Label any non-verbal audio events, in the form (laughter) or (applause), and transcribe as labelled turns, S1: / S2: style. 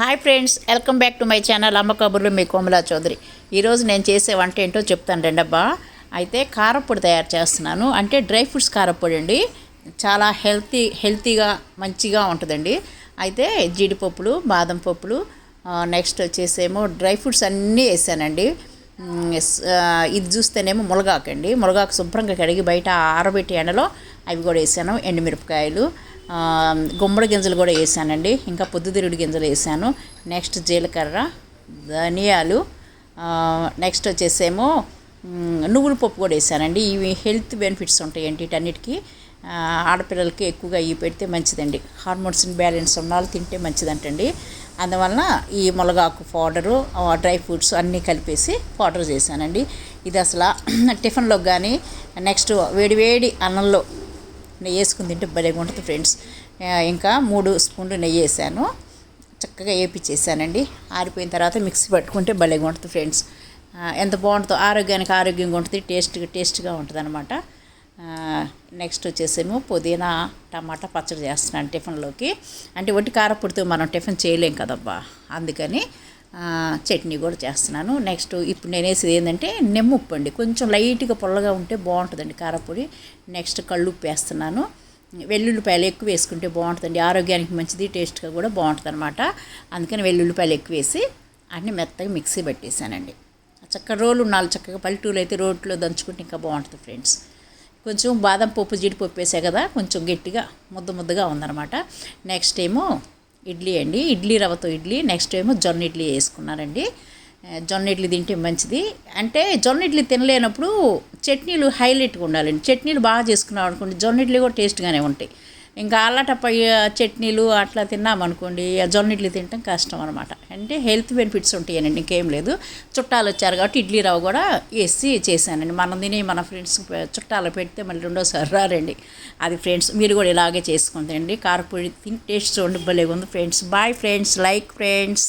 S1: Hi friends welcome back to my channel. అమ్మ కబుర్లు మీ కోమలా చౌదరి. ఈరోజు నేను చేసే వంట ఏంటో చెప్తాను రెండబ్బా. అయితే కారప్పొడి తయారు చేస్తున్నాను. అంటే డ్రై ఫ్రూట్స్ కారప్పొడి అండి. చాలా హెల్తీ హెల్తీగా మంచిగా ఉంటుందండి. అయితే జీడిపప్పులు బాదం పప్పులు నెక్స్ట్ వచ్చేసేమో డ్రై ఫ్రూట్స్ అన్నీ వేసానండి. ఇది చూస్తేనేమో మునగాకండి. మునగాకు శుభ్రంగా కడిగి బయట ఆరబెట్టి ఎండలో అవి కూడా వేసాను. ఎండుమిరపకాయలు గుమ్మడి గింజలు కూడా వేసానండి. ఇంకా పొద్దుతిరుగుడు గింజలు వేసాను. నెక్స్ట్ జీలకర్ర ధనియాలు నెక్స్ట్ వచ్చేసేమో నువ్వుల పప్పు కూడా వేసానండి. ఇవి హెల్త్ బెనిఫిట్స్ ఉంటాయి ఏంటి వీటన్నిటికీ ఆడపిల్లలకి ఎక్కువగా ఇవి పెడితే మంచిదండి. హార్మోన్స్ బ్యాలెన్స్ ఉన్న వాళ్ళు తింటే మంచిదంటండి. అందువలన ఈ ములగాకు పౌడరు డ్రై ఫ్రూట్స్ అన్నీ కలిపేసి పౌడర్ చేశానండి. ఇది అసలు (clears throat) టిఫిన్లో కానీ నెక్స్ట్ వేడివేడి అన్నంలో నెయ్యి వేసుకుని తింటే భలేగా ఉంటుంది ఫ్రెండ్స్. ఇంకా మూడు స్పూన్లు నెయ్యి వేసాను. చక్కగా వేపించేసానండి ఆరిపోయిన తర్వాత మిక్సీ పట్టుకుంటే భలేగా ఉంటుంది ఫ్రెండ్స్. ఎంత బాగుంటుందో ఆరోగ్యానికి ఆరోగ్యంగా ఉంటుంది టేస్ట్గా టేస్ట్గా ఉంటుంది అనమాట నెక్స్ట్ వచ్చేసేమో పుదీనా టమాటా పచ్చడి చేస్తున్నాను టిఫిన్లోకి. అంటే ఒట్టి కారపొడితో మనం టిఫిన్ చేయలేం కదబ్బా అందుకని చట్నీ కూడా చేస్తున్నాను. నెక్స్ట్ ఇప్పుడు నేను వేసేది ఏంటంటే నిమ్ముప్పు అండి. కొంచెం లైట్గా పుల్లగా ఉంటే బాగుంటుందండి కారపొడి. నెక్స్ట్ కళ్ళుప్పు వేస్తున్నాను. వెల్లుల్లిపాయలు ఎక్కువ వేసుకుంటే బాగుంటుందండి. ఆరోగ్యానికి మంచిది టేస్ట్గా కూడా బాగుంటుంది అనమాట అందుకని వెల్లుల్లిపాయలు ఎక్కువ వేసి అన్నీ మెత్తగా మిక్సీ పెట్టేశానండి చక్కగా రోలు నాలుగు చక్కగా పల్లెటూరు అయితే రోట్లో దంచుకుంటే ఇంకా బాగుంటుంది ఫ్రెండ్స్. కొంచెం బాదం పప్పు జీడిపప్పు వేసా కదా కొంచెం గట్టిగా ముద్ద ముద్దగా ఉందన్నమాట. నెక్స్ట్ ఏమో ఇడ్లీ అండి. ఇడ్లీ రవ్వతో ఇడ్లీ నెక్స్ట్ ఏమో జొన్న ఇడ్లీ వేసుకున్నారండి. జొన్న ఇడ్లీ తింటే మంచిది. అంటే జొన్న ఇడ్లీ తినలేనప్పుడు చట్నీలు హైలైట్గా ఉండాలండి. చట్నీలు బాగా చేసుకున్నాం అనుకోండి జొన్న ఇడ్లీ కూడా టేస్ట్గానే ఉంటాయి. ఇంకా అల్లటప్ప చట్నీలు అట్లా తిన్నామనుకోండి జొన్న ఇడ్లీ తినటం కష్టం అనమాట అంటే హెల్త్ బెనిఫిట్స్ ఉంటాయనండి ఇంకేం లేదు. చుట్టాలు వచ్చారు కాబట్టి ఇడ్లీ రవ్వ కూడా వేసి చేశానండి. మనం తిని మన ఫ్రెండ్స్ చుట్టాలు పెడితే మళ్ళీ రెండోసారి రారండి. అది ఫ్రెండ్స్ మీరు కూడా ఇలాగే చేసుకుందండి కారపొడి తిని టేస్ట్ చూడండి భలేగా ఉంది friends. Bye friends like friends